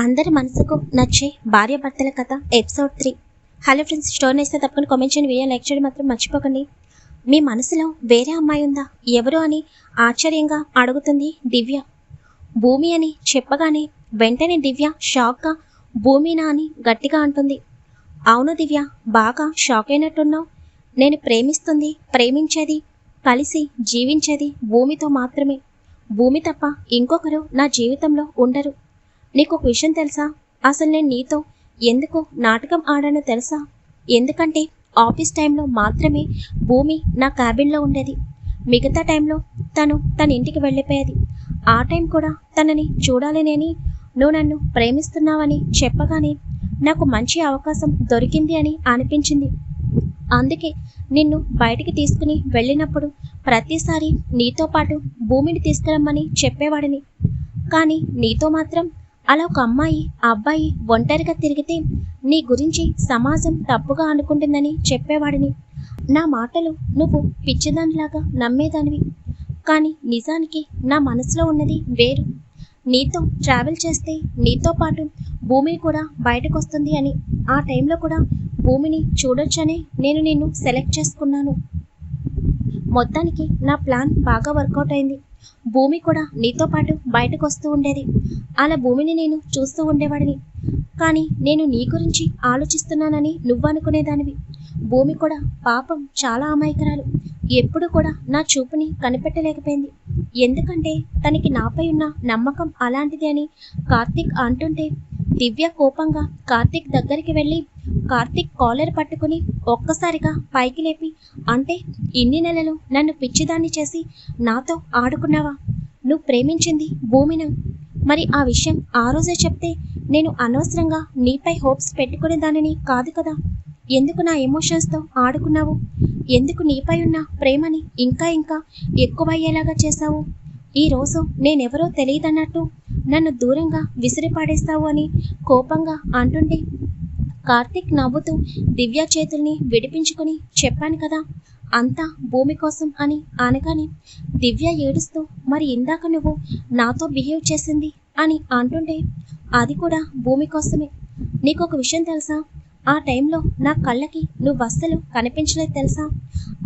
అందరి మనసుకు నచ్చే భార్యాభర్తల కథ episode three hello friends story నేస్తే తప్పకుండా కామెంట్ చేయండి. వీడియో లైక్ చేయడం మాత్రం మర్చిపోకండి. మీ మనసులో వేరే అమ్మాయి ఉందా? ఎవరు అని ఆశ్చర్యంగా అడుగుతుంది దివ్య. భూమి అని చెప్పగానే వెంటనే దివ్య షాక్గా భూమినా అని గట్టిగా అంటుంది. అవును దివ్య బాగా షాక్ అయినట్టున్నావు. నేను ప్రేమిస్తుంది ప్రేమించేది కలిసి జీవించేది భూమితో మాత్రమే. భూమి తప్ప ఇంకొకరు నా జీవితంలో ఉండరు. నీకు ఒక విషయం తెలుసా? అసలు నేను నీతో ఎందుకు నాటకం ఆడానో తెలుసా? ఎందుకంటే ఆఫీస్ టైంలో మాత్రమే భూమి నా క్యాబిన్లో ఉండేది. మిగతా టైంలో తను తన ఇంటికి వెళ్ళిపోయేది. ఆ టైం కూడా తనని చూడాలనేని నువ్వు నన్ను ప్రేమిస్తున్నావని చెప్పగానే నాకు మంచి అవకాశం దొరికింది అని అనిపించింది. అందుకే నిన్ను బయటికి తీసుకుని వెళ్ళినప్పుడు ప్రతిసారి నీతో పాటు భూమిని తీసుకురమ్మని చెప్పేవాడిని. కానీ నీతో మాత్రం అలా ఒక అమ్మాయి అబ్బాయి ఒంటరిగా తిరిగితే నీ గురించి సమాజం తప్పుగా అనుకుంటుందని చెప్పేవాడిని. నా మాటలు నువ్వు పిచ్చిదానిలాగా నమ్మేదానివి. కానీ నిజానికి నా మనసులో ఉన్నది వేరు. నీతో ట్రావెల్ చేస్తే నీతో పాటు భూమిని కూడా బయటకు వస్తుంది అని ఆ టైంలో కూడా భూమిని చూడొచ్చనే నేను నిన్ను సెలెక్ట్ చేసుకున్నాను. మొత్తానికి నా ప్లాన్ బాగా వర్కౌట్ అయింది. భూమి కూడా నీతో పాటు బయటకు వస్తూ ఉండేది. అలా భూమిని నేను చూస్తూ ఉండేవాడిని. కానీ నేను నీ గురించి ఆలోచిస్తున్నానని నువ్వు అనుకునేదానివి భూమి కూడా పాపం చాలా అమాయకరాలు. ఎప్పుడు కూడా నా చూపుని కనిపెట్టలేకపోయింది. ఎందుకంటే తనకి నాపై ఉన్న నమ్మకం అలాంటిది అని కార్తీక్ అంటుంటే దివ్య కోపంగా కార్తీక్ దగ్గరికి వెళ్ళి కార్తీక్ కాలర్ పట్టుకుని ఒక్కసారిగా పైకి లేపి అంటే ఇన్ని నెలలు నన్ను పిచ్చిదాన్ని చేసి నాతో ఆడుకున్నావా? నువ్వు ప్రేమించింది భూమిను? మరి ఆ విషయం ఆ రోజే చెప్తే నేను అనవసరంగా నీపై హోప్స్ పెట్టుకునే దానిని కాదు కదా? ఎందుకు నా ఎమోషన్స్తో ఆడుకున్నావు? ఎందుకు నీపై ఉన్న ప్రేమని ఇంకా ఇంకా ఎక్కువయ్యేలాగా చేశావు? ఈరోజు నేనెవరో తెలియదన్నట్టు నన్ను దూరంగా విసిరిపాడేస్తావు అని కోపంగా అంటుంటే కార్తిక్ నవ్వుతూ దివ్య చేతుల్ని విడిపించుకొని చెప్పాను కదా అంతా భూమి కోసం అని అనగానే దివ్య ఏడుస్తూ మరి ఇందాక నువ్వు నాతో బిహేవ్ చేసింది అని అంటుంటే అది కూడా భూమి కోసమే. నీకు ఒక విషయం తెలుసా? ఆ టైంలో నా కళ్ళకి నువ్వు అస్సలు కనిపించలేదు తెలుసా?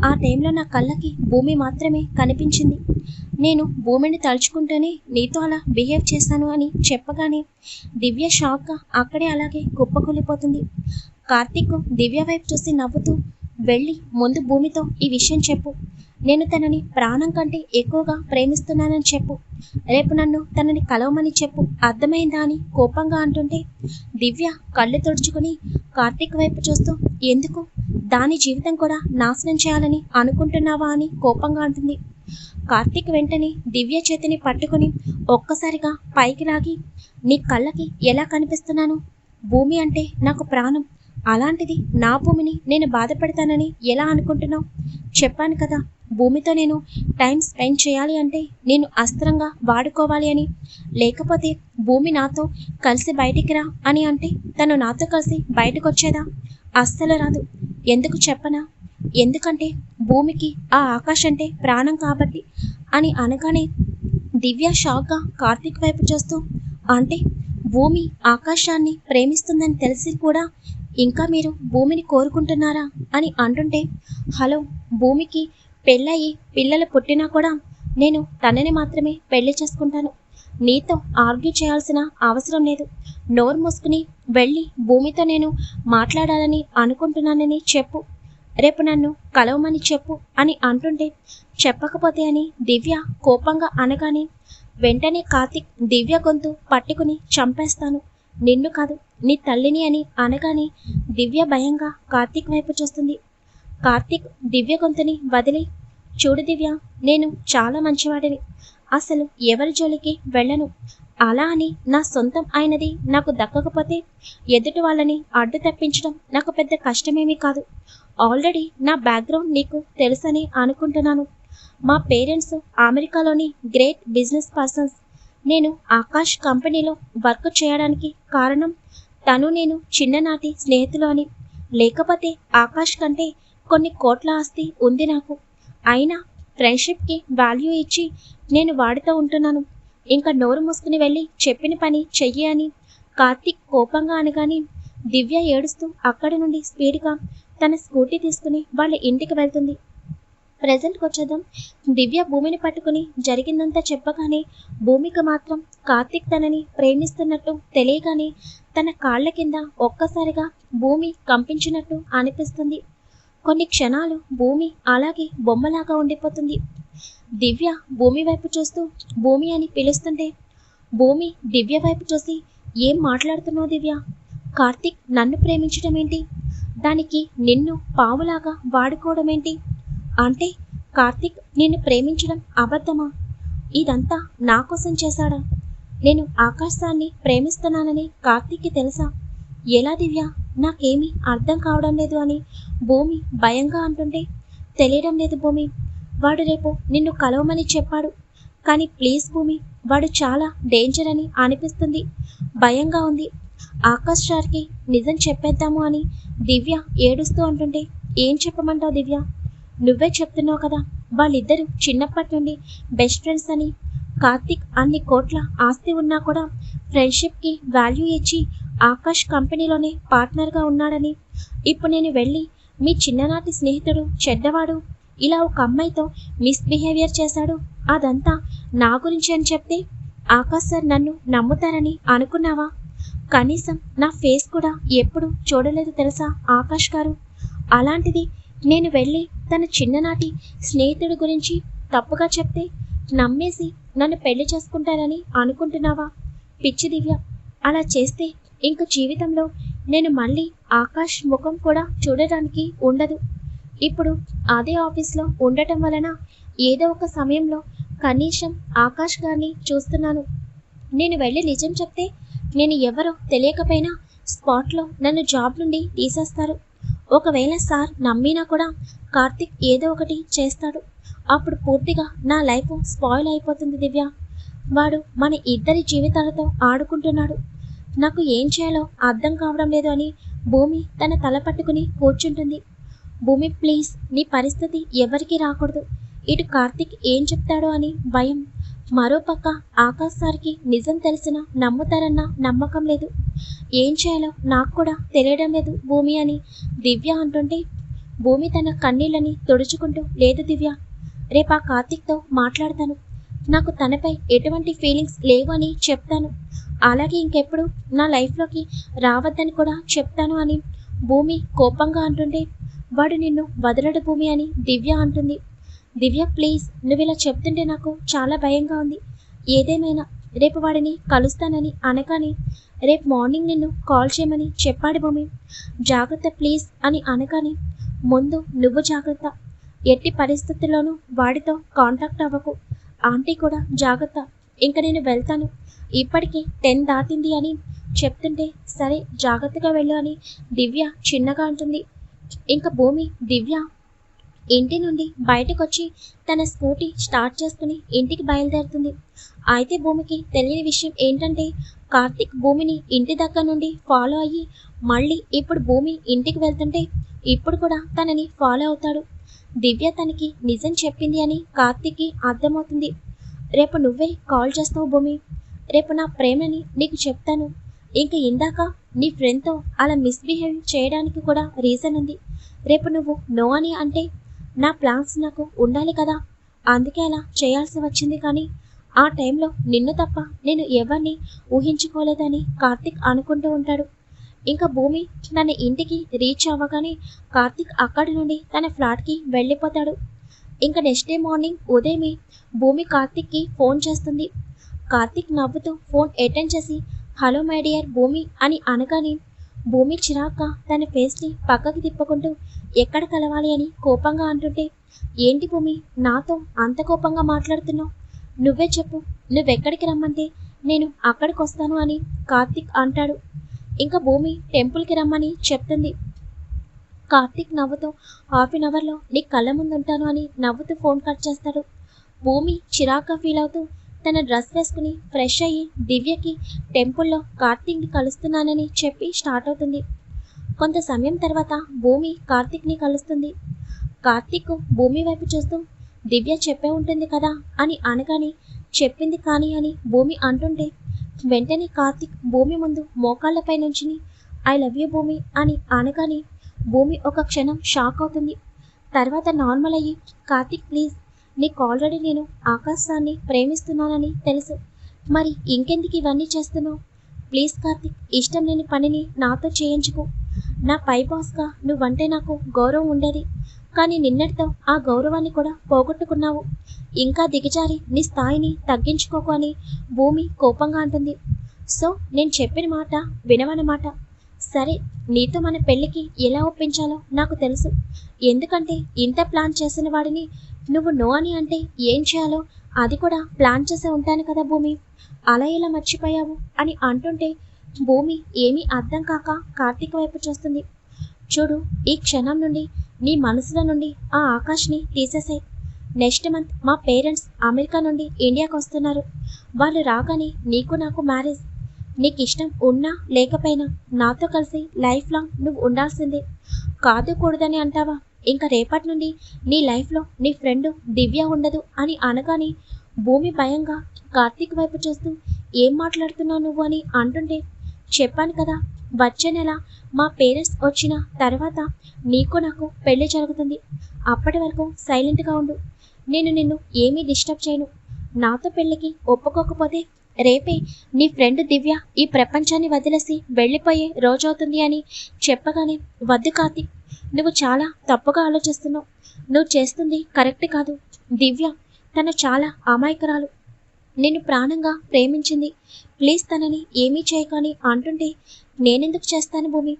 ఆ టైంలో నా కళ్ళకి భూమి మాత్రమే కనిపించింది. నేను భూమిని తలుచుకుంటేనే నీతో అలా బిహేవ్ చేశాను అని చెప్పగానే దివ్య షాక్గా అక్కడే అలాగే కుప్పకూలిపోతుంది. కార్తీక్ దివ్య వైపు చూసి నవ్వుతూ వెళ్ళి ముందు భూమితో ఈ విషయం చెప్పు. నేను తనని ప్రాణం కంటే ఎక్కువగా ప్రేమిస్తున్నానని చెప్పు. రేపు నన్ను తనని కలవమని చెప్పు. అర్థమైందా? అని కోపంగా అంటుంటే దివ్య కళ్ళు తుడుచుకుని కార్తీక్ వైపు చూస్తూ ఎందుకు? దాని జీవితం కూడా నాశనం చేయాలని అనుకుంటున్నావా? అని కోపంగా అంటుంది. కార్తీక్ వెంటనే దివ్య చేతిని పట్టుకుని ఒక్కసారిగా పైకి లాగి నీ కళ్ళకి ఎలా కనిపిస్తున్నాను? భూమి అంటే నాకు ప్రాణం. అలాంటిది నా భూమిని నేను బాధపడతానని ఎలా అనుకుంటున్నావు? చెప్పాను కదా భూమితో నేను టైం స్పెండ్ చేయాలి అంటే నేను అస్త్రంగా వాడుకోవాలి అని. లేకపోతే భూమి నాతో కలిసి బయటికి రా అని అంటే తను నాతో కలిసి బయటకు వచ్చేదా అస్సలు రాదు. ఎందుకు చెప్పనా? ఎందుకంటే భూమికి ఆ ఆకాశం అంటే ప్రాణం కాబట్టి అని అనగానే దివ్య షాక్గా కార్తీక్ వైపు చూస్తూ అంటే భూమి ఆకాశాన్ని ప్రేమిస్తుందని తెలిసి కూడా ఇంకా మీరు భూమిని కోరుకుంటున్నారా? అని అంటుంటే హలో భూమికి పెళ్ళయి పిల్లలు పుట్టినా కూడా నేను తనని మాత్రమే పెళ్ళి చేసుకుంటాను. నీతో ఆర్గ్యూ చేయాల్సిన అవసరం లేదు. నోరు మూసుకుని వెళ్ళి భూమితో నేను మాట్లాడాలని అనుకుంటున్నానని చెప్పు. రేపు నన్ను కలవమని చెప్పు అని అంటుంటే చెప్పకపోతే అని దివ్య కోపంగా అనగానే వెంటనే కార్తిక్ దివ్య గొంతు పట్టుకుని చంపేస్తాను. నిన్ను కాదు నీ తల్లిని అని అనగానే దివ్య భయంగా కార్తీక్ వైపు చూస్తుంది. కార్తీక్ దివ్య గొంతుని వదిలి చూడు దివ్య నేను చాలా మంచివాడిని. అసలు ఎవరి జోలికి వెళ్ళను? అలా అని నా సొంతం అయినది నాకు దక్కకపోతే ఎదుటి వాళ్ళని అడ్డు తప్పించడం నాకు పెద్ద కష్టమేమీ కాదు. ఆల్రెడీ నా బ్యాక్గ్రౌండ్ నీకు తెలుసని అనుకుంటున్నాను. మా పేరెంట్స్ అమెరికాలోని గ్రేట్ బిజినెస్ పర్సన్స్. నేను ఆకాష్ కంపెనీలో వర్క్ చేయడానికి కారణం తను నేను చిన్ననాటి స్నేహితులు అని లేకపోతే ఆకాష్ కంటే కొన్ని కోట్ల ఆస్తి ఉంది నాకు. అయినా ఫ్రెండ్షిప్కి వాల్యూ ఇచ్చి నేను వాడితో ఉంటున్నాను. ఇంకా నోరు మూసుకుని వెళ్ళి చెప్పిన పని చెయ్యి అని కార్తిక్ కోపంగా అనగానే దివ్య ఏడుస్తూ అక్కడి నుండి స్పీడ్గా తన స్కూటీ తీసుకుని వాళ్ళ ఇంటికి వెళ్తుంది. ప్రజెంట్కి వచ్చేద్దాం దివ్య భూమిని పట్టుకుని జరిగిందంతా చెప్పగానే భూమికి మాత్రం కార్తిక్ తనని ప్రేమిస్తున్నట్టు తెలియగానే తన కాళ్ళ కింద ఒక్కసారిగా భూమి కంపించినట్టు అనిపిస్తుంది. కొన్ని క్షణాలు భూమి అలాగే బొమ్మలాగా ఉండిపోతుంది. దివ్య భూమి వైపు చూస్తూ భూమి అని పిలుస్తుంటే భూమి దివ్య వైపు చూసి ఏం మాట్లాడుతున్నావు దివ్య? కార్తిక్ నన్ను ప్రేమించడం ఏంటి దానికి నిన్ను పావులాగా వాడుకోవడం ఏంటి అంటే కార్తిక్ నిన్ను ప్రేమించడం అబద్ధమా? ఇదంతా నా కోసం చేశాడా? నేను ఆకాశాన్ని ప్రేమిస్తున్నానని కార్తిక్కి తెలుసా? ఎలా దివ్య? నాకేమీ అర్థం కావడం లేదు అని భూమి భయంగా అంటుంటే తెలియడం లేదు భూమి. వాడు రేపు నిన్ను కలవమని చెప్పాడు. కానీ ప్లీజ్ భూమి వాడు చాలా డేంజర్ అని అనిపిస్తుంది. భయంగా ఉంది. ఆకాష్ సార్కి నిజం చెప్పేద్దాము అని దివ్య ఏడుస్తూ అంటుంటే ఏం చెప్పమంటావు దివ్య? నువ్వే చెప్తున్నావు కదా వాళ్ళిద్దరూ చిన్నప్పటి నుండి బెస్ట్ ఫ్రెండ్స్ అని. కార్తిక్ అన్ని కోట్ల ఆస్తి ఉన్నా కూడా ఫ్రెండ్షిప్కి వాల్యూ ఇచ్చి ఆకాష్ కంపెనీలోనే పార్ట్నర్గా ఉన్నాడని. ఇప్పుడు నేను వెళ్ళి మీ చిన్ననాటి స్నేహితుడు చెడ్డవాడు ఇలా ఒక అమ్మాయితో మిస్బిహేవియర్ చేశాడు. అదంతా నా గురించి అని చెప్తే ఆకాష్ సార్ నన్ను నమ్ముతారని అనుకున్నావా? కనీసం నా ఫేస్ కూడా ఎప్పుడు చూడలేదు తెలుసా ఆకాష్ గారు? అలాంటిది నేను వెళ్ళి తన చిన్ననాటి స్నేహితుడి గురించి తప్పుగా చెప్తే నమ్మేసి నన్ను పెళ్ళి చేసుకుంటారని అనుకుంటున్నావా? పిచ్చి దివ్య అలా చేస్తే ఇంక జీవితంలో నేను మళ్ళీ ఆకాష్ ముఖం కూడా చూడడానికి ఉండదు. ఇప్పుడు అదే ఆఫీస్లో ఉండటం వలన ఏదో ఒక సమయంలో కనీసం ఆకాష్ గారిని చూస్తున్నాను. నేను వెళ్ళి నిజం చెప్తే నేను ఎవరో తెలియకపోయినా స్పాట్లో నన్ను జాబ్ నుండి తీసేస్తారు. ఒకవేళ సార్ నమ్మినా కూడా కార్తిక్ ఏదో ఒకటి చేస్తాడు. అప్పుడు పూర్తిగా నా లైఫ్ స్పాయిల్ అయిపోతుంది దివ్య. వాడు మన ఇద్దరి జీవితాలతో ఆడుకుంటున్నాడు. నాకు ఏం చేయాలో అర్థం కావడం లేదు అని భూమి తన తల పట్టుకుని కూర్చుంటుంది. భూమి ప్లీజ్ నీ పరిస్థితి ఎవరికీ రాకూడదు. ఇటు కార్తిక్ ఏం చెప్తాడో అని భయం మరోపక్క ఆకాశ్ సార్కి నిజం తెలిసిన నమ్ముతారన్న నమ్మకం లేదు. ఏం చేయాలో నాకు కూడా తెలియడం లేదు భూమి అని దివ్య అంటుంటే భూమి తన కన్నీళ్ళని తుడుచుకుంటూ లేదు దివ్య రేపు ఆ కార్తిక్తో మాట్లాడతాను. నాకు తనపై ఎటువంటి ఫీలింగ్స్ లేవు అని చెప్తాను. అలాగే ఇంకెప్పుడు నా లైఫ్లోకి రావద్దని కూడా చెప్తాను అని భూమి కోపంగా అంటుంటే వాడు నిన్ను వదలడు భూమి అని దివ్య అంటుంది. దివ్య ప్లీజ్ నువ్వు ఇలా చెప్తుంటే నాకు చాలా భయంగా ఉంది. ఏదేమైనా రేపు వాడిని కలుస్తానని అనగానే రేపు మార్నింగ్ నిన్ను కాల్ చేయమని చెప్పాడు భూమి. జాగ్రత్త ప్లీజ్ అని అనగానే ముందు నువ్వు జాగ్రత్త. ఎట్టి పరిస్థితుల్లోనూ వాడితో కాంటాక్ట్ అవ్వకు. ఆంటీ కూడా జాగ్రత్త. ఇంక నేను వెళ్తాను. ఇప్పటికే టెన్ దాటింది అని చెప్తుంటే సరే జాగ్రత్తగా వెళ్ళు అని దివ్య చిన్నగా అంటుంది. ఇంకా భూమి దివ్య ఇంటి నుండి బయటకొచ్చి తన స్కూటీ స్టార్ట్ చేసుకుని ఇంటికి బయలుదేరుతుంది. అయితే భూమికి తెలియని విషయం ఏంటంటే కార్తిక్ భూమిని ఇంటి దగ్గర నుండి ఫాలో అయ్యి మళ్ళీ ఇప్పుడు భూమి ఇంటికి వెళ్తుంటే ఇప్పుడు కూడా తనని ఫాలో అవుతాడు. దివ్య తనకి నిజం చెప్పింది అని కార్తిక్కి అర్థమవుతుంది. రేపు నువ్వే కాల్ చేస్తావు భూమి. రేపు నా ప్రేమని నీకు చెప్తాను. ఇంక ఇందాక నీ ఫ్రెండ్తో అలా మిస్బిహేవ్ చేయడానికి కూడా రీజన్ ఉంది. రేపు నువ్వు నో అని అంటే నా ప్లాన్స్ నాకు ఉండాలి కదా. అందుకే అలా చేయాల్సి వచ్చింది కానీ ఆ టైంలో నిన్ను తప్ప నేను ఎవరిని ఊహించుకోలేదని కార్తిక్ అనుకుంటూ ఉంటాడు. ఇంకా భూమి తన ఇంటికి రీచ్ అవ్వగానే కార్తిక్ అక్కడి నుండి తన ఫ్లాట్కి వెళ్ళిపోతాడు. ఇంకా నెక్స్ట్ డే మార్నింగ్ ఉదయమే భూమి కార్తిక్కి ఫోన్ చేస్తుంది. కార్తిక్ నవ్వుతూ ఫోన్ అటెండ్ చేసి హలో మై డియర్ భూమి అని అనగానే భూమి చిరాక తన ఫేస్ని పక్కకి తిప్పుకుంటూ ఎక్కడ కలవాలి అని కోపంగా అంటుంటే ఏంటి భూమి నాతో అంత కోపంగా మాట్లాడుతున్నావు? నువ్వే చెప్పు నువ్వెక్కడికి రమ్మంటే నేను అక్కడికి వస్తాను అని కార్తిక్ అంటాడు. ఇంకా భూమి టెంపుల్కి రమ్మని చెప్తుంది. కార్తిక్ నవ్వుతో హాఫ్ అన్ అవర్లో నీ కళ్ళ ముందు ఉంటాను అని నవ్వుతూ ఫోన్ కట్ చేస్తాడు. భూమి చిరాగ్గా ఫీల్ అవుతూ తన డ్రెస్ వేసుకుని ఫ్రెష్ అయ్యి దివ్యకి టెంపుల్లో కార్తీక్ని కలుస్తున్నానని చెప్పి స్టార్ట్ అవుతుంది. కొంత సమయం తర్వాత భూమి కార్తీక్ని కలుస్తుంది. కార్తీక్ భూమి వైపు చూస్తూ దివ్య చెప్పే ఉంటుంది కదా అని అనగానే చెప్పింది కానీ అని భూమి అంటుంటే వెంటనే కార్తిక్ భూమి ముందు మోకాళ్ళపై నుంచి ఐ లవ్ యూ భూమి అని అనగానే భూమి ఒక క్షణం షాక్ అవుతుంది. తర్వాత నార్మల్ అయ్యి కార్తిక్ ప్లీజ్ నీకు ఆల్రెడీ నేను ఆకాశాన్ని ప్రేమిస్తున్నానని తెలుసు. మరి ఇంకెందుకు ఇవన్నీ చేస్తున్నావు? ప్లీజ్ కార్తిక్ ఇష్టం లేని పనిని నాతో చేయించుకో. నా పై బాస్గా నువ్వంటే నాకు గౌరవం ఉండేది. కానీ నిన్నటితో ఆ గౌరవాన్ని కూడా పోగొట్టుకున్నావు. ఇంకా దిగజారి నీ స్థాయిని తగ్గించుకోకు అని భూమి కోపంగా అంటుంది. సో నేను చెప్పిన మాట వినవన్నమాట సరే నీతో మన పెళ్ళికి ఎలా ఒప్పించాలో నాకు తెలుసు. ఎందుకంటే ఇంత ప్లాన్ చేసిన వాడిని నువ్వు నో అని అంటే ఏం చేయాలో? అది కూడా ప్లాన్ చేసే ఉంటాను కదా భూమి. అలా ఎలా మర్చిపోయావు? అని అంటుంటే భూమి ఏమీ అర్థం కాక కార్తీక్ వైపు చూస్తుంది. చూడు ఈ క్షణం నుండి నీ మనసులో నుండి ఆ ఆకాష్ని తీసేసాయి. నెక్స్ట్ మంత్ మా పేరెంట్స్ అమెరికా నుండి ఇండియాకి వస్తున్నారు. వాళ్ళు రాగానే నీకు నాకు మ్యారేజ్. నీకు ఇష్టం ఉన్నా లేకపోయినా నాతో కలిసి లైఫ్ లాంగ్ నువ్వు ఉండాల్సిందే. కాదు కూడదని అంటావా? ఇంకా రేపటి నుండి నీ లైఫ్లో నీ ఫ్రెండ్ దివ్య ఉండదు అని అనగానే భూమి భయంగా కార్తీక్ వైపు చూస్తూ ఏం మాట్లాడుతున్నావు నువ్వు? అని అంటుంటే చెప్పాను కదా వచ్చే నెల మా పేరెంట్స్ వచ్చిన తర్వాత నీకు నాకు పెళ్ళి జరుగుతుంది. అప్పటి వరకు సైలెంట్గా ఉండు. నేను నిన్ను ఏమీ డిస్టర్బ్ చేయను. నాతో పెళ్ళికి ఒప్పుకోకపోతే రేపే నీ ఫ్రెండ్ దివ్య ఈ ప్రపంచాన్ని వదిలేసి వెళ్ళిపోయే రోజవుతుంది అని చెప్పగానే వద్దు కార్తీక్ నువ్వు చాలా తప్పుగా ఆలోచిస్తున్నావు. నువ్వు చేస్తుంది కరెక్ట్ కాదు. దివ్య తను చాలా అమాయకురాలు. నిన్ను ప్రాణంగా ప్రేమించింది. ప్లీజ్ తనని ఏమీ చేయకని అంటుంటే నేనెందుకు చేస్తాను భూమి?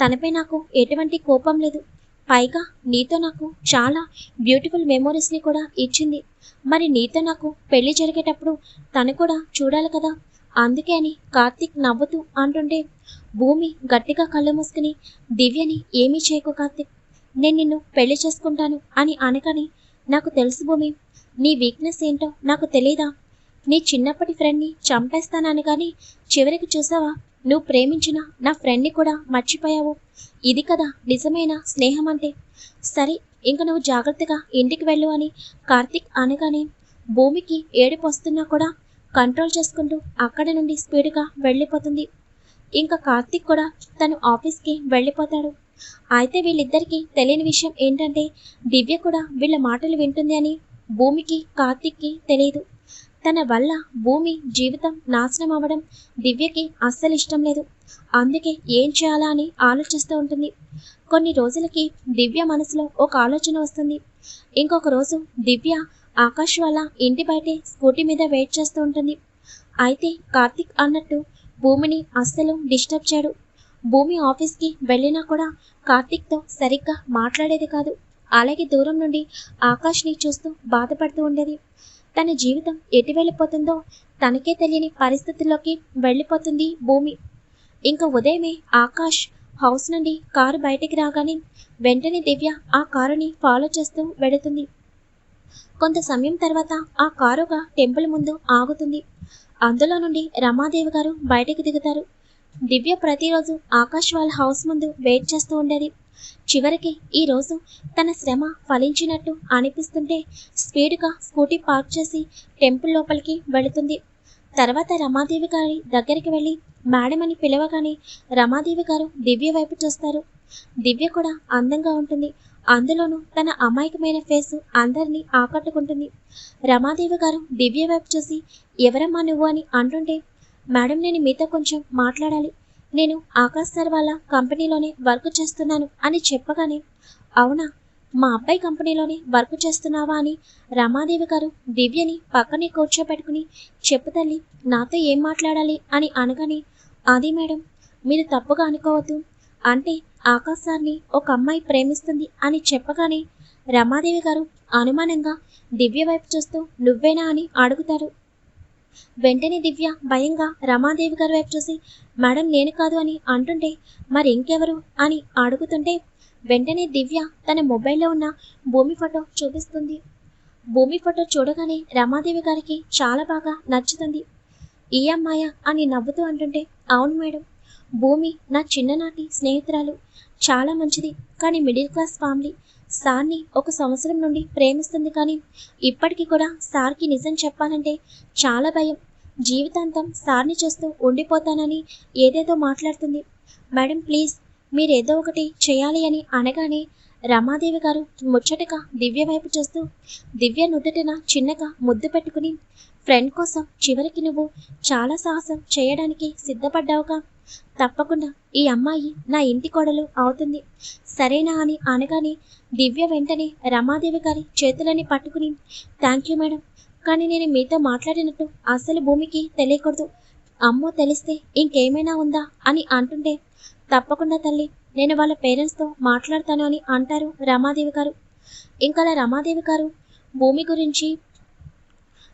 తనపై నాకు ఎటువంటి కోపం లేదు. పైగా నీతో నాకు చాలా బ్యూటిఫుల్ మెమోరీస్ని కూడా ఇచ్చింది. మరి నీతో నాకు పెళ్ళి జరిగేటప్పుడు తను కూడా చూడాలి కదా? అందుకే అని కార్తీక్ నవ్వుతూ అంటుంటే భూమి గట్టిగా కళ్ళు మూసుకుని దివ్యని ఏమీ చేయకు కార్తీక్. నేను నిన్ను పెళ్ళి చేసుకుంటాను అని అనగానే నాకు తెలుసు భూమి నీ వీక్నెస్ ఏంటో నాకు తెలీదా? నీ చిన్నప్పటి ఫ్రెండ్ని చంపేస్తానని కానీ చివరికి చూసావా? నువ్వు ప్రేమించిన నా ఫ్రెండ్ని కూడా మర్చిపోయావు. ఇది కదా నిజమైన స్నేహం అంటే సరే ఇంక నువ్వు జాగ్రత్తగా ఇంటికి వెళ్ళు అని కార్తిక్ అనగానే భూమికి ఏడుపు వస్తున్నా కూడా కంట్రోల్ చేసుకుంటూ అక్కడి నుండి స్పీడ్గా వెళ్ళిపోతుంది. ఇంకా కార్తిక్ కూడా తను ఆఫీస్కి వెళ్ళిపోతాడు. అయితే వీళ్ళిద్దరికీ తెలియని విషయం ఏంటంటే దివ్య కూడా వీళ్ళ మాటలు వింటుంది అని భూమికి కార్తిక్కి తెలియదు. తన వల్ల భూమి జీవితం నాశనం అవ్వడం దివ్యకి అస్సలు ఇష్టం లేదు. అందుకే ఏం చేయాలా అని ఆలోచిస్తూ ఉంటుంది. కొన్ని రోజులకి దివ్య మనసులో ఒక ఆలోచన వస్తుంది. ఇంకొక రోజు దివ్య ఆకాష్ వాళ్ళ ఇంటి బయటే స్కూటీ మీద వెయిట్ చేస్తూ ఉంటుంది. అయితే కార్తిక్ అన్నట్టు భూమిని అస్సలు డిస్టర్బ్ చేయడు. భూమి ఆఫీస్కి వెళ్ళినా కూడా కార్తిక్తో సరిగ్గా మాట్లాడేది కాదు. అలాగే దూరం నుండి ఆకాష్ని చూస్తూ బాధపడుతూ ఉండేది. తన జీవితం ఎటు వెళ్ళిపోతుందో తనకే తెలియని పరిస్థితుల్లోకి వెళ్ళిపోతుంది భూమి. ఇంకా ఉదయమే ఆకాష్ హౌస్ నుండి కారు బయటికి రాగానే వెంటనే దివ్య ఆ కారుని ఫాలో చేస్తూ వెళుతుంది. కొంత సమయం తర్వాత ఆ కారుగా టెంపుల్ ముందు ఆగుతుంది. అందులో నుండి రమాదేవి గారు బయటకు దిగుతారు. దివ్య ప్రతిరోజు ఆకాష్ వాళ్ళ హౌస్ ముందు వెయిట్ చేస్తూ ఉండేది. చివరికి ఈ రోజు తన శ్రమ ఫలించినట్టు అనిపిస్తుంటే స్పీడ్గా స్కూటీ పార్క్ చేసి టెంపుల్ లోపలికి వెళుతుంది. తర్వాత రమాదేవి గారి దగ్గరికి వెళ్ళి మేడం అని పిలవగానే రమాదేవి గారు దివ్య వైపు చూస్తారు. దివ్య కూడా అందంగా ఉంటుంది. అందులోనూ తన అమాయకమైన ఫేసు అందరినీ ఆకట్టుకుంటుంది. రమాదేవి గారు దివ్య వైపు చూసి ఎవరమ్మా నువ్వు అని అంటుంటే మేడం నేను మీతో కొంచెం మాట్లాడాలి. నేను ఆకాశ్ సార్ వాళ్ళ కంపెనీలోనే వర్క్ చేస్తున్నాను అని చెప్పగానే అవునా? మా అబ్బాయి కంపెనీలోనే వర్క్ చేస్తున్నావా? అని రమాదేవి గారు దివ్యని పక్కనే కూర్చోపెట్టుకుని చెప్పు తల్లి నాతో ఏం మాట్లాడాలి? అని అనగానే అది మేడం మీరు తప్పుగా అనుకోవద్దు. అంటే ఆకాశాన్ని ఒక అమ్మాయి ప్రేమిస్తుంది అని చెప్పగానే రమాదేవి గారు అనుమానంగా దివ్య వైపు చూస్తూ నువ్వేనా? అని అడుగుతారు. వెంటనే దివ్య భయంగా రమాదేవి గారి వైపు చూసి మేడం నేను కాదు అని అంటుంటే మరి ఇంకెవరు? అని అడుగుతుంటే వెంటనే దివ్య తన మొబైల్లో ఉన్న భూమి ఫోటో చూపిస్తుంది. భూమి ఫోటో చూడగానే రమాదేవి గారికి చాలా బాగా నచ్చుతుంది. ఈ అమ్మాయ? అని నవ్వుతూ అంటుంటే అవును మేడం. భూమి నా చిన్ననాటి స్నేహితురాలు. చాలా మంచిది. కానీ మిడిల్ క్లాస్ ఫ్యామిలీ సార్ని ఒక సంవత్సరం నుండి ప్రేమిస్తుంది కానీ ఇప్పటికీ కూడా సార్కి నిజం చెప్పాలంటే చాలా భయం. జీవితాంతం సార్ని చూస్తూ ఉండిపోతానని ఏదేదో మాట్లాడుతుంది. మేడం ప్లీజ్ మీరేదో ఒకటి చేయాలి అని అనగానే రమాదేవి గారు ముచ్చటగా దివ్య వైపు చూస్తూ దివ్య నుదుటిన చిన్నగా ముద్దు పెట్టుకుని ఫ్రెండ్ కోసం చివరికి నువ్వు చాలా సాహసం చేయడానికి సిద్ధపడ్డావుగా. తప్పకుండా. ఈ అమ్మాయి నా ఇంటి కోడలు అవుతుంది. సరేనా అని అనగానే దివ్య వెంటనే రమాదేవి గారి చేతులని పట్టుకుని థ్యాంక్ యూ మేడం కానీ నేను మీతో మాట్లాడినట్టు అసలు భూమికి తెలియకూడదు. అమ్మో తెలిస్తే ఇంకేమైనా ఉందా? అని అంటుంటే తప్పకుండా తల్లి. నేను వాళ్ళ పేరెంట్స్తో మాట్లాడతాను అని అంటారు రమాదేవి గారు. ఇంకా అలా రమాదేవి గారు భూమి గురించి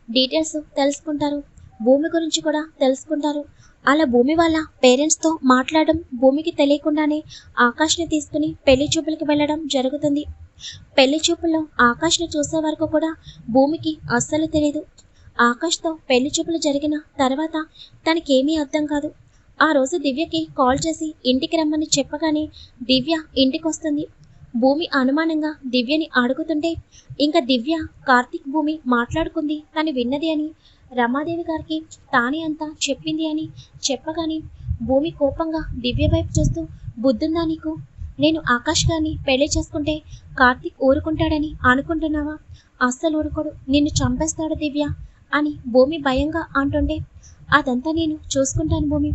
డీటెయిల్స్ తెలుసుకుంటారు. భూమి గురించి కూడా తెలుసుకుంటారు. అలా భూమి వాళ్ళ పేరెంట్స్తో మాట్లాడడం భూమికి తెలియకుండానే ఆకాష్ని తీసుకుని పెళ్ళి చూపులకి వెళ్ళడం జరుగుతుంది. పెళ్ళి చూపుల్లో ఆకాష్ని చూసే వరకు కూడా భూమికి అస్సలు తెలియదు ఆకాష్తో పెళ్ళి చూపులు జరిగిన తర్వాత తనకేమీ అర్థం కాదు. ఆ రోజు దివ్యకి కాల్ చేసి ఇంటికి రమ్మని చెప్పగానే దివ్య ఇంటికి వస్తుంది భూమి అనుమానంగా దివ్యని అడుగుతుంటే ఇంకా దివ్య కార్తీక్ భూమి మాట్లాడుకుంది తను విన్నది అని రమాదేవి గారికి తానే అంతా చెప్పింది అని చెప్పగానే భూమి కోపంగా దివ్య వైపు చూస్తూ బుద్ధుందా నీకు? నేను ఆకాష్ గారిని పెళ్ళి చేసుకుంటే కార్తీక్ ఊరుకుంటాడని అనుకుంటున్నావా? అస్సలు ఊరుకోడు. నిన్ను చంపేస్తాడు దివ్య అని భూమి భయంగా అంటుండే అదంతా నేను చూసుకుంటాను భూమి.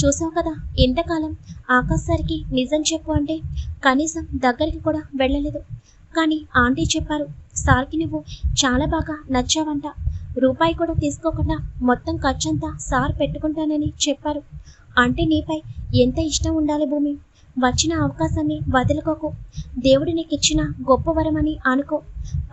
చూసావు కదా ఇంతకాలం ఆకాశ్ సార్కి నిజం చెప్పు అంటే కనీసం దగ్గరికి కూడా వెళ్ళలేదు. కానీ ఆంటీ చెప్పారు సార్కి నువ్వు చాలా బాగా నచ్చావంట. రూపాయి కూడా తీసుకోకుండా మొత్తం ఖర్చంతా సార్ పెట్టుకుంటానని చెప్పారు. అంటే నీపై ఎంత ఇష్టం ఉండాలి భూమి? వచ్చిన అవకాశాన్ని వదులుకోకు. దేవుడు నీకు ఇచ్చిన గొప్ప వరమని అనుకో.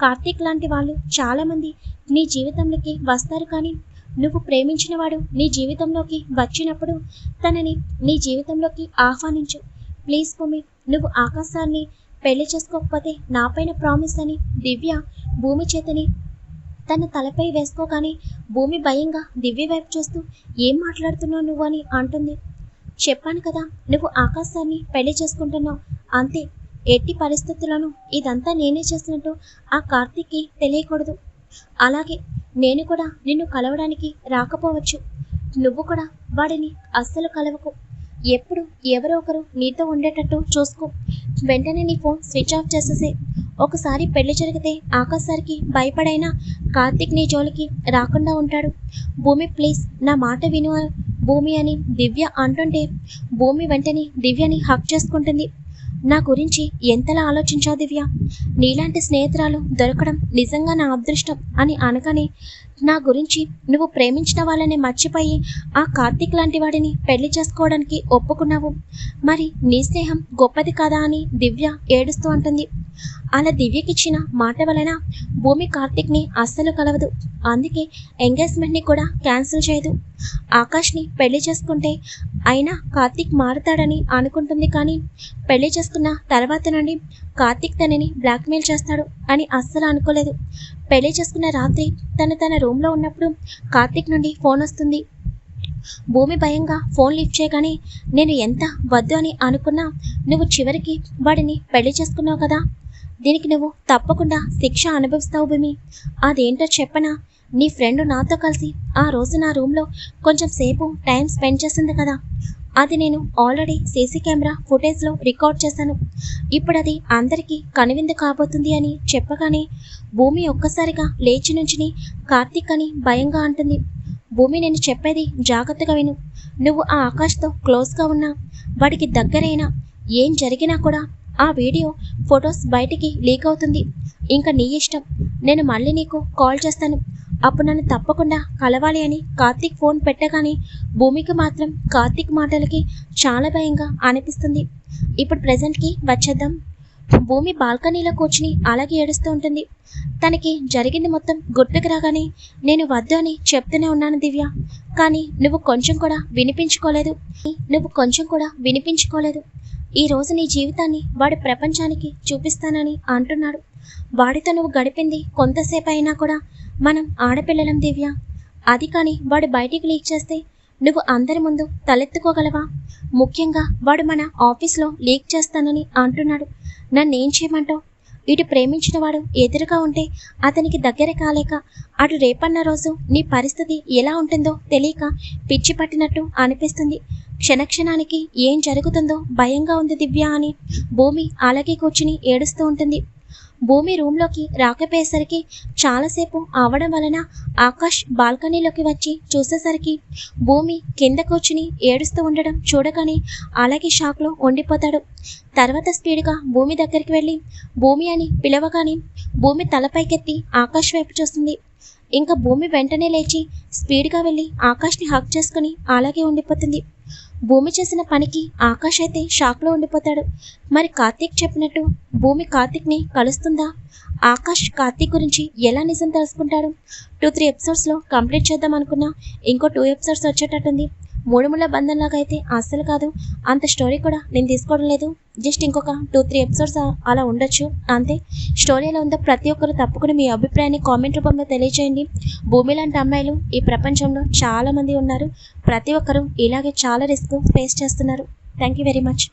కార్తీక్ లాంటి వాళ్ళు చాలామంది నీ జీవితంలోకి వస్తారు కానీ నువ్వు ప్రేమించినవాడు నీ జీవితంలోకి వచ్చినప్పుడు తనని నీ జీవితంలోకి ఆహ్వానించు. ప్లీజ్ భూమి నువ్వు ఆకాశాన్ని పెళ్ళి చేసుకోకపోతే నాపైన ప్రామిస్ అని దివ్య భూమి చేతని తన తలపై వేసుకోగానే భూమి భయంగా దివ్య వైపు చూస్తూ ఏం మాట్లాడుతున్నావు నువ్వు? అని అంటుంది. చెప్పాను కదా నువ్వు ఆకాశాన్ని పెళ్ళి చేసుకుంటున్నావు. అంతే ఎట్టి పరిస్థితులను ఇదంతా నేనే చేసినట్టు ఆ కార్తీక్కి తెలియకూడదు. అలాగే నేను కూడా నిన్ను కలవడానికి రాకపోవచ్చు. నువ్వు కూడా వాడిని అస్సలు కలవకు. ఎప్పుడు ఎవరో ఒకరు నీతో ఉండేటట్టు చూసుకో. వెంటనే నీ ఫోన్ స్విచ్ ఆఫ్ చేసేసే ఒకసారి పెళ్ళి జరిగితే ఆకాశారికి భయపడైనా కార్తీక్ నీ జోలికి రాకుండా ఉంటాడు. భూమి ప్లీజ్ నా మాట విను భూమి అని దివ్య అంటుంటే భూమి వెంటనే దివ్యని హక్ చేసుకుంటుంది. నా గురించి ఎంతలా ఆలోచించావు దివ్య? నీలాంటి స్నేహితురాలు దొరకడం నిజంగా నా అదృష్టం అని అనగానే నా గురించి నువ్వు ప్రేమించిన వాళ్ళని మర్చిపోయి ఆ కార్తీక్ లాంటి వాడిని పెళ్ళి చేసుకోవడానికి ఒప్పుకున్నావు. మరి నీ స్నేహం గొప్పది కాదా అని దివ్య ఏడుస్తూ అంటుంది. అలా దివ్యకిచ్చిన మాట వలన భూమి కార్తీక్ని అస్సలు కలవదు. అందుకే ఎంగేజ్మెంట్ని కూడా క్యాన్సిల్ చేయదు. ఆకాష్ని పెళ్ళి చేసుకుంటే అయినా కార్తిక్ మారుతాడని అనుకుంటుంది కానీ పెళ్ళి చేసుకున్న తర్వాత నుండి కార్తీక్ తనని బ్లాక్మెయిల్ చేస్తాడు అని అస్సలు అనుకోలేదు. పెళ్ళి చేసుకున్న రాత్రి తను తన రూమ్లో ఉన్నప్పుడు కార్తీక్ నుండి ఫోన్ వస్తుంది. భూమి భయంగా ఫోన్ లిఫ్ట్ చేయగానే నేను ఎంత వద్దు అని అనుకున్నా నువ్వు చివరికి వాడిని పెళ్ళి చేసుకున్నావు కదా? దీనికి నువ్వు తప్పకుండా శిక్ష అనుభవిస్తావు భూమి. అదేంటో చెప్పనా? నీ ఫ్రెండ్ నాతో కలిసి ఆ రోజు నా రూమ్లో కొంచెం సేపు టైం స్పెండ్ చేసింది కదా. అది నేను ఆల్రెడీ సీసీ కెమెరా ఫుటేజ్లో రికార్డ్ చేశాను. ఇప్పుడు అది అందరికీ కనువిందు కాబోతుంది అని చెప్పగానే భూమి ఒక్కసారిగా లేచి నుంచుని కార్తీక్ అని భయంగా అంటుంది. భూమి నేను చెప్పేది జాగ్రత్తగా విను. నువ్వు ఆ ఆకాష్తో క్లోజ్గా ఉన్నా వాడికి దగ్గరైనా ఏం జరిగినా కూడా ఆ వీడియో ఫొటోస్ బయటికి లీక్ అవుతుంది. ఇంకా నీ ఇష్టం. నేను మళ్ళీ నీకు కాల్ చేస్తాను. అప్పుడు నన్ను తప్పకుండా కలవాలి అని కార్తీక్ ఫోన్ పెట్టగానే భూమికి మాత్రం కార్తీక్ మాటలకి చాలా భయంగా అనిపిస్తుంది. ఇప్పుడు ప్రజెంట్కి వచ్చేద్దాం. భూమి బాల్కనీలో కూర్చుని అలాగే ఏడుస్తూ ఉంటుంది. తనకి జరిగింది మొత్తం గుర్తుకు రాగానే నేను వద్దు అని చెప్తూనే ఉన్నాను దివ్య. కానీ నువ్వు కొంచెం కూడా వినిపించుకోలేదు. నువ్వు కొంచెం కూడా వినిపించుకోలేదు. ఈ రోజు నీ జీవితాన్ని వాడి ప్రపంచానికి చూపిస్తానని అంటున్నాడు. వాడితో నువ్వు గడిపింది కొంతసేపు అయినా కూడా మనం ఆడపిల్లలం దివ్య. అది కానీ వాడు బయటికి లీక్ చేస్తే నువ్వు అందరి ముందు తలెత్తుకోగలవా? ముఖ్యంగా వాడు మన ఆఫీస్లో లీక్ చేస్తానని అంటున్నాడు. నన్నేం చేయమంటావు? ఇటు ప్రేమించిన వాడు ఎదురుగా ఉంటే అతనికి దగ్గర కాలేక అటు రేపన్న రోజు నీ పరిస్థితి ఎలా ఉంటుందో తెలియక పిచ్చి పట్టినట్టు అనిపిస్తుంది. క్షణక్షణానికి ఏం జరుగుతుందో భయంగా ఉంది దివ్య అని భూమి అలాగే కూర్చుని ఏడుస్తూ ఉంటుంది. భూమి రూమ్లోకి రాకపోయేసరికి చాలాసేపు అవడం వలన ఆకాష్ బాల్కనీలోకి వచ్చి చూసేసరికి భూమి కింద కూర్చుని ఏడుస్తూ ఉండడం చూడగానే అలాగే షాక్లో ఉండిపోతాడు. తర్వాత స్పీడ్గా భూమి దగ్గరికి వెళ్ళి భూమి అని పిలవగానే భూమి తలపైకెత్తి ఆకాష్ వైపు చూస్తుంది. ఇంకా భూమి వెంటనే లేచి స్పీడ్గా వెళ్ళి ఆకాష్ని హక్ చేసుకుని అలాగే ఉండిపోతుంది. భూమి చేసిన పనికి ఆకాష్ అయితే షాక్లో ఉండిపోతాడు. మరి కార్తీక్ చెప్పినట్టు భూమి కార్తీక్ని కలుస్తుందా? ఆకాష్ కార్తీక్ గురించి ఎలా నిజం తెలుసుకుంటాడు? టూ త్రీ ఎపిసోడ్స్లో కంప్లీట్ చేద్దాం అనుకున్నా ఇంకో టూ ఎపిసోడ్స్ వచ్చేటట్టుంది. మూడు ముళ్ళ బంధంలాగా అయితే అస్సలు కాదు. అంత స్టోరీ కూడా నేను తీసుకోవడం లేదు. జస్ట్ ఇంకొక టూ త్రీ ఎపిసోడ్స్ అలా ఉండొచ్చు. అంతే. స్టోరీ ఎలా ఉందో ప్రతి ఒక్కరు తప్పకుండా మీ అభిప్రాయాన్ని కామెంట్ రూపంలో తెలియజేయండి. భూమి లాంటి అమ్మాయిలు ఈ ప్రపంచంలో చాలామంది ఉన్నారు. ప్రతి ఒక్కరూ ఇలాగే చాలా రిస్క్ ఫేస్ చేస్తున్నారు. Thank you very much.